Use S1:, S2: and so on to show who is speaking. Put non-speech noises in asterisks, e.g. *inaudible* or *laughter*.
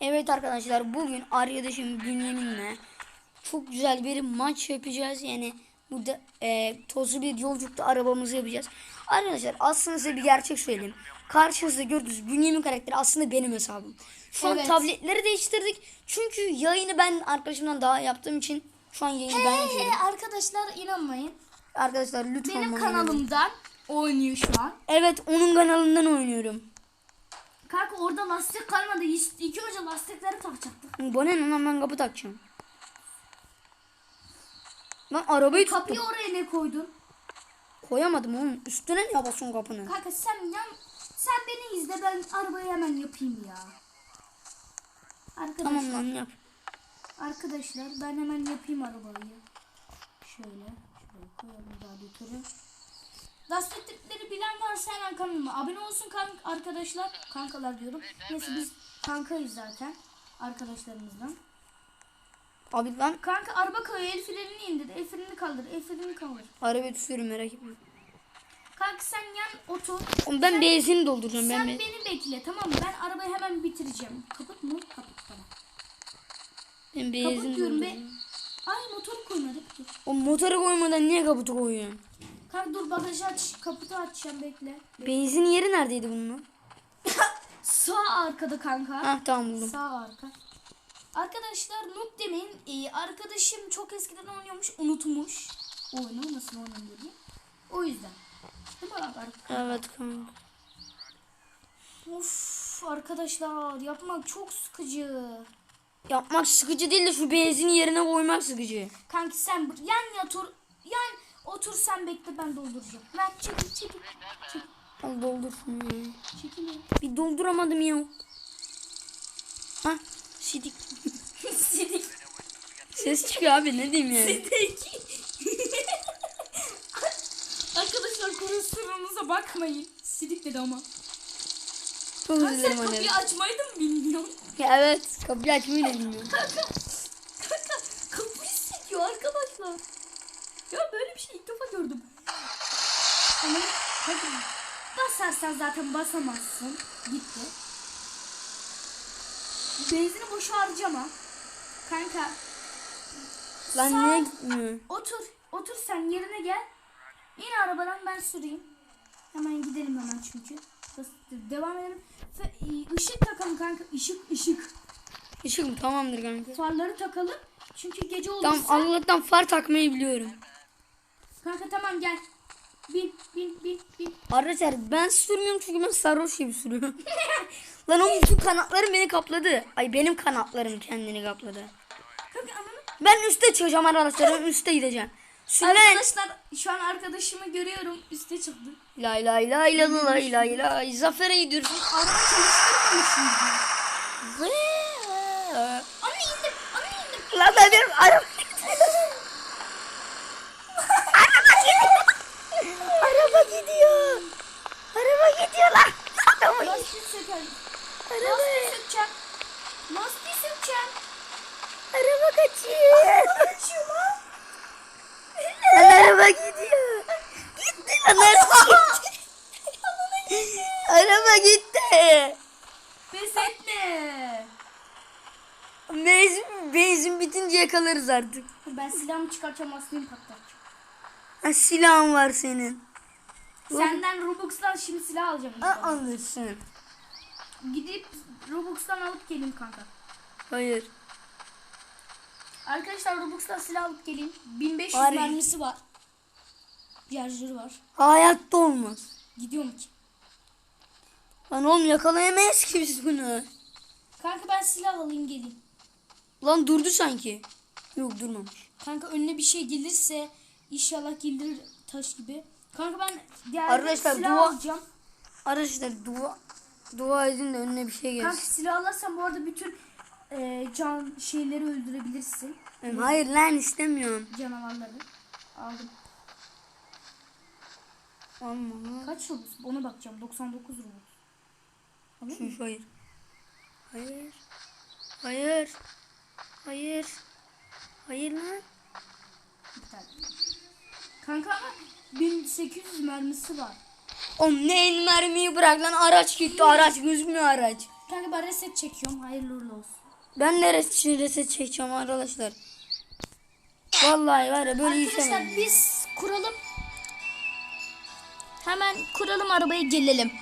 S1: Evet arkadaşlar bugün arkadaşım Bünyamin'le çok güzel bir maç yapacağız. Yani burada e, tozlu bir yolculukta arabamızı yapacağız. Arkadaşlar aslında size bir gerçek söyleyeyim. Karşınızda gördüğünüz Bünyamin karakteri aslında benim hesabım. Şu an
S2: Evet.
S1: tabletleri değiştirdik. Çünkü yayını ben arkadaşımdan daha yaptığım için şu an yayını ben
S2: Hey,
S1: yapıyorum.
S2: hey, arkadaşlar inanmayın.
S1: Arkadaşlar lütfen
S2: Benim kanalımdan oynuyor şu an.
S1: Evet onun kanalından oynuyorum.
S2: Kanka orada lastik kalmadı. İki hoca lastikleri takacaktık.
S1: Bana ne lan ben kapı takacağım. Lan arabayı tuttum.
S2: Kapıyı oraya ne koydun?
S1: Koyamadım oğlum. Üstüne niye basıyorsun kapının?
S2: Kanka sen yan sen beni izle ben arabayı hemen yapayım ya. Arkadaşlar,
S1: Tamam lan yap.
S2: arkadaşlar ben hemen yapayım arabayı. Şöyle, şöyle koyalım radyatörü. Lastikleri bilen varsa hemen kanalıma abone olsun kank arkadaşlar. Kankalar diyorum. Neyse biz kankayız zaten arkadaşlarımızdan.
S1: Abi lan
S2: Kanka araba kayıyor el frenini indir. El frenini kaldır. El frenini kaldır.
S1: arabayı tutuyorum merak etme.
S2: Kanka sen yan otur.
S1: Oğlum ben benzin dolduracağım
S2: Sen
S1: ben. be-
S2: beni bekle tamam mı? Ben arabayı hemen bitireceğim. Kaput mu? Kaput tamam.
S1: Ben benzin
S2: diyorum be. Ay motoru koymadık.
S1: O motoru koymadan niye kaputu koyuyorsun?
S2: Kanka dur bagajı aç. Kaputu açacağım bekle.
S1: Benzin yeri neredeydi bunun? *laughs*
S2: Sağ arkada kanka.
S1: Hah tamam buldum.
S2: Sağ arka. Arkadaşlar noob demeyin. Ee, arkadaşım çok eskiden oynuyormuş. Unutmuş. Oyunu nasıl oynanıyor diye. O yüzden. Değil mi abi?
S1: Evet kanka.
S2: Of arkadaşlar yapmak çok sıkıcı.
S1: Yapmak sıkıcı değil de şu benzini yerine koymak sıkıcı.
S2: Kanki sen yan yatur yan otur sen bekle ben dolduracağım. Ver çekil çekil. Çekil,
S1: Al doldur şunu ya.
S2: çekil. ya.
S1: Bir dolduramadım ya. Hah sidik. *laughs*
S2: Sidik.
S1: Ses çıkıyor abi ne diyeyim yani.
S2: Sidik. *laughs* Arkadaşlar kurusurunuza bakmayın. Sidik dedi ama.
S1: Çok dilerim
S2: sen kapıyı açmayı da mı bilmiyorsun?
S1: Ya evet kapıyı açmayı da bilmiyorum.
S2: Kanka, kanka kapıyı sikiyor arkadaşlar. Ya böyle bir şey ilk defa gördüm. Ama hadi basarsan zaten basamazsın. Gitti. Benzini boşa harcama. Kanka
S1: Lan
S2: Sağ-
S1: niye gitmiyor?
S2: otur. Otur sen yerine gel. İn arabadan ben süreyim. Hemen gidelim hemen çünkü. Devam edelim. Fe, e, ışık takalım kanka. Işık ışık.
S1: Işık mı? Tamamdır kanka.
S2: Farları takalım. Çünkü gece olursa.
S1: Tamam Allah'tan far takmayı biliyorum.
S2: Kanka tamam gel. Bin bin bin bin.
S1: Arkadaşlar ben sürmüyorum çünkü ben sarhoş gibi sürüyorum. *laughs* Lan onun bütün kanatlarım beni kapladı. Ay benim kanatlarım kendini kapladı.
S2: Kanka ananı.
S1: Ben üste çıkacağım arkadaşlar. Ben üste gideceğim. Sürmen.
S2: Arkadaşlar şu an arkadaşımı görüyorum. Üste çıktı.
S1: Lay lay lay lay lay lay lay. Zafer'e gidiyoruz.
S2: Araba çalıştırmamışım.
S1: Lan
S2: Anne indim. Anne indim.
S1: ben benim Araba gidiyor. Araba gidiyor. Araba gidiyor lan. Araba
S2: Lastiği sökelim.
S1: Araba,
S2: Lastiği sökeceğim. Lastiği sökeceğim.
S1: araba kaçıyor.
S2: Kaçıyor lan.
S1: Lan araba gidiyor. Gitti lan araba. *laughs* araba gitti.
S2: Pes etme.
S1: Benzin, benzin bitince yakalarız artık.
S2: Ben silahımı çıkartacağım lastiğimi patlatacağım.
S1: Ha, silahın var senin.
S2: Senden Robux'tan şimdi silah alacağım.
S1: Ha, alırsın.
S2: Gidip Robux'tan alıp geleyim kanka.
S1: Hayır.
S2: Arkadaşlar Robux'tan silah alıp geleyim. 1500
S1: Var.
S2: mermisi var. Şarjörü var.
S1: Hayatta olmaz.
S2: Gidiyorum ki.
S1: Lan oğlum yakalayamayız ki biz bunu.
S2: Kanka ben silah alayım geleyim.
S1: Lan durdu sanki. Yok durmamış.
S2: Kanka önüne bir şey gelirse inşallah gelir taş gibi. Kanka ben
S1: Arkadaşlar,
S2: silah
S1: dua-
S2: alacağım.
S1: Arkadaşlar dua dua edin de önüne bir şey
S2: Kanka
S1: gelsin.
S2: silah alırsan bu arada bütün e, can şeyleri öldürebilirsin.
S1: Hayır lan istemiyorum.
S2: Canavarları. Aldım.
S1: Alma.
S2: Kaç Robux? Ona bakacağım. 99 Robux. Alır mı?
S1: Şu hayır. Hayır. Hayır. Hayır. Hayır lan.
S2: Bir tane. Kanka ama 1800 mermisi var.
S1: Oğlum ne mermiyi bırak lan araç gitti araç gözükmüyor araç.
S2: Kanka ben reset çekiyorum. Hayırlı uğurlu olsun.
S1: Ben de reset, reset çekeceğim arkadaşlar. Vallahi var ya böyle
S2: Arkadaşlar
S1: işlemem.
S2: biz kuralım. Hemen kuralım arabayı gelelim.